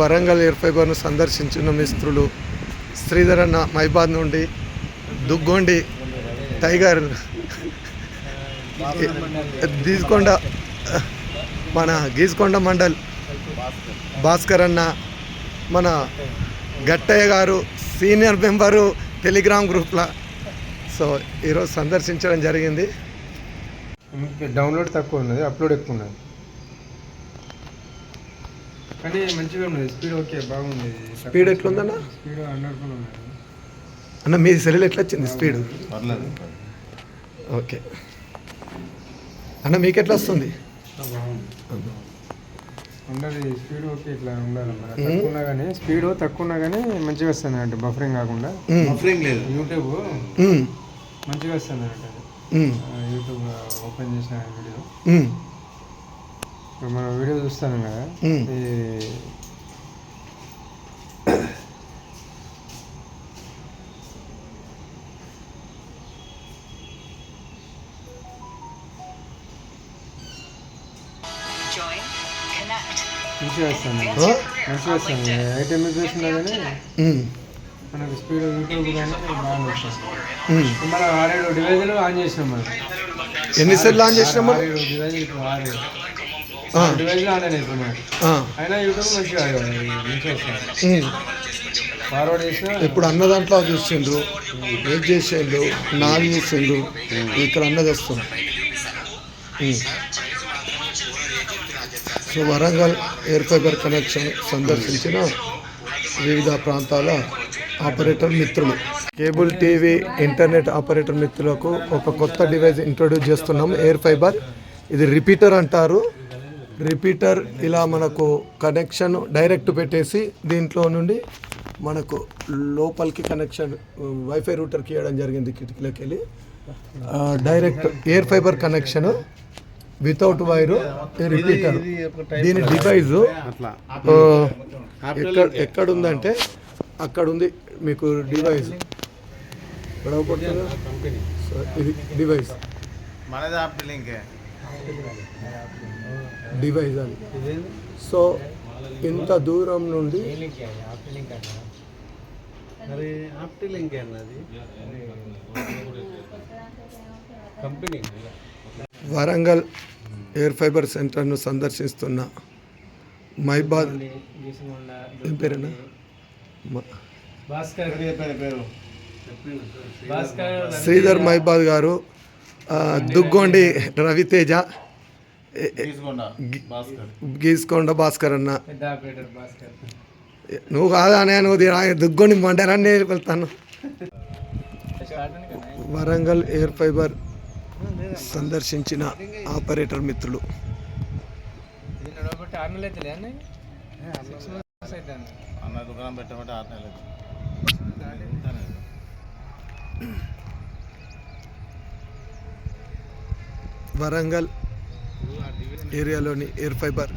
Warangal air ఫైబర్ను సందర్శించిన మిత్రులు శ్రీధరన్న మైబాద్ నుండి దుగ్గొండి టైగర్. గీసుకొండ మన గీసుకొండ మండల్ భాస్కర్ అన్న మన Gattaiah garu senior member telegram గ్రూప్లో. సో ఈరోజు సందర్శించడం జరిగింది. డౌన్లోడ్ తక్కువ ఉన్నది అప్లోడ్ ఎక్కువ ఉన్నది. కానీ మంచిగా ఉన్నది. స్పీడ్ ఓకే బాగుంది. స్పీడ్ ఎట్లుందన్న? స్పీడ్ హండ్రెడ్ కూడా ఉన్నది. అన్న మీ సెల్ ఎట్లా వచ్చింది స్పీడ్ పర్లేదు. ఓకే అన్న మీకు ఎట్లా వస్తుంది ఉండదు స్పీడ్ ఓకే ఇట్లా ఉండాలి తక్కువ ఉన్నా కానీ స్పీడ్ తక్కువ ఉన్నా కానీ మంచిగా వస్తుంది అంటే బఫరింగ్ కాకుండా. బఫరింగ్ లేదు. యూట్యూబ్. మంచిగా వస్తుంది అంటే. యూట్యూబ్ ఓపెన్ చేసిన వీడియో. ఇప్పుడు మనం వీడియో చూస్తాను కదా. మంచిగా వస్తుంది ఆ? మంచిగా ఎయిట్ ఎంబీపీఎస్ ఉన్నా కానీ. మనకు స్పీడ్ యూట్యూబ్ కానీ బాగా. మనం ఆరేడు డివైజులు ఆన్ చేసినాం మనం ఎన్ని సెల్ ఆన్ చేసినాము ఆరేడు డివైజులు ఇప్పుడు ఆరు ఆ. డివైజులు ఆన్ అయినాయి ఇప్పుడు మనకి ఆ. అయినా యూట్యూబ్ మంచిగా మంచిగా వస్తుంది మ్మ్. ఫార్వర్డ్ చేసినా ఇప్పుడు అన్న దాంట్లో చూసిండ్రు ఏం చేసిండ్రు నాలుగు చూసిండ్రు ఇక్కడ అన్నది వస్తుంది. So Warangal air fiber connection సందర్శించిన వివిధ ప్రాంతాల ఆపరేటర్ మిత్రులు. కేబుల్ టీవీ ఇంటర్నెట్ ఆపరేటర్ మిత్రులకు ఒక కొత్త డివైస్ ఇంట్రొడ్యూస్ చేస్తున్నాం ఎయిర్ ఫైబర్ ఇది రిపీటర్ అంటారు. రిపీటర్ ఇలా మనకు కనెక్షన్ డైరెక్ట్ పెట్టేసి దీంట్లో నుండి మనకు లోపలికి కనెక్షన్ వైఫై రూటర్కి ఇవ్వడం జరిగింది కిటికీలోకి వెళ్ళి. Direct air fiber connection without wire repeater దీని డివైజ్ ఎక్కడ ఎక్కడ ఉందంటే అక్కడ ఉంది మీకు డివైస్ ఇది డివైస్ మనది ఆప్ డివైస్ అది సో ఇంత దూరం నుండి వరంగల్ ఎయిర్ ఫైబర్ సెంటర్ను సందర్శిస్తున్న మైబాద్ ఏం పేరేనా? శ్రీధర్ మైబాద్ గారు దుగ్గొండి రవితేజ గీసుకొండ భాస్కర్. అన్న. పెద్ద ఆపరేటర్ భాస్కర్. నువ్వు కాదా అనే నువ్వు దుగ్గొండి మండరాన్ని వెళ్తాను. వరంగల్ ఎయిర్ ఫైబర్ సందర్శించిన ఆపరేటర్ మిత్రులు. అన్న దుకాణం పెట్టమంటే ఆరు నెలలు. Warangal ఏరియాలోని air fibre